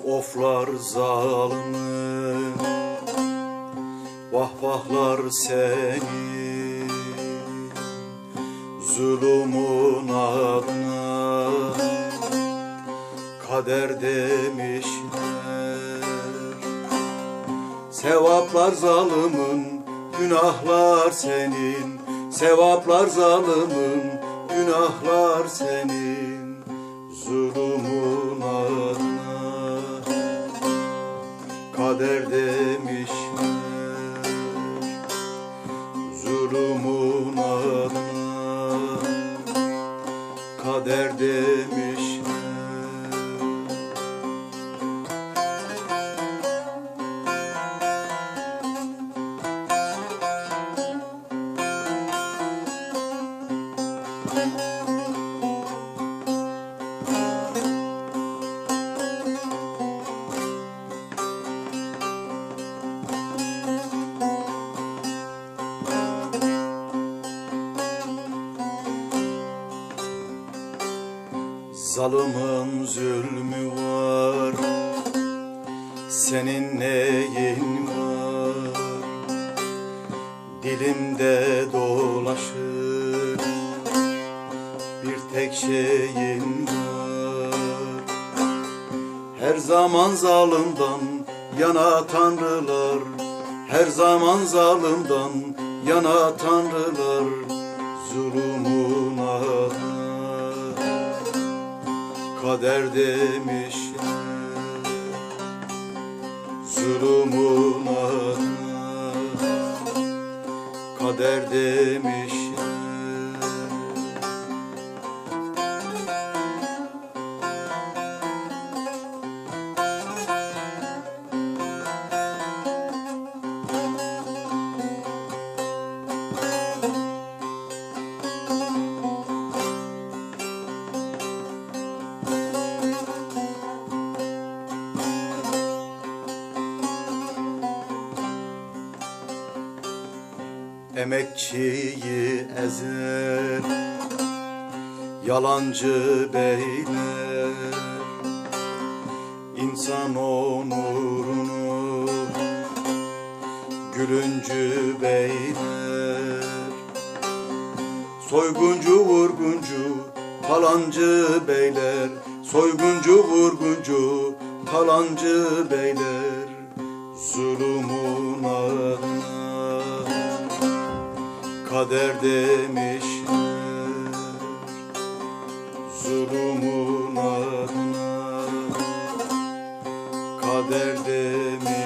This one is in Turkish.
Oflar zalimi Vahvahlar seni. Zulümün adına Kader demişler. Sevaplar zalimin Günahlar senin. Sevaplar zalimin Günahlar senin. Zulümün adına Kader demişler Zulümün adına Kader demişler Zalımın zulmü var. Senin neyin var? Dilimde dolaşır. Bir tek şeyin var. Her zaman zalimden yana tanrılar. Her zaman zalimden yana tanrılar. Zulümün adına kader demişler Zulümün adına kader demişler Emekçiyi ezer Yalancı beyler. İnsan onurunu Gülüncü beyler. Soyguncu vurguncu Falancı beyler. Soyguncu vurguncu Falancı beyler. Zulümün adına kader demişler Zulümün adına. Kader demişler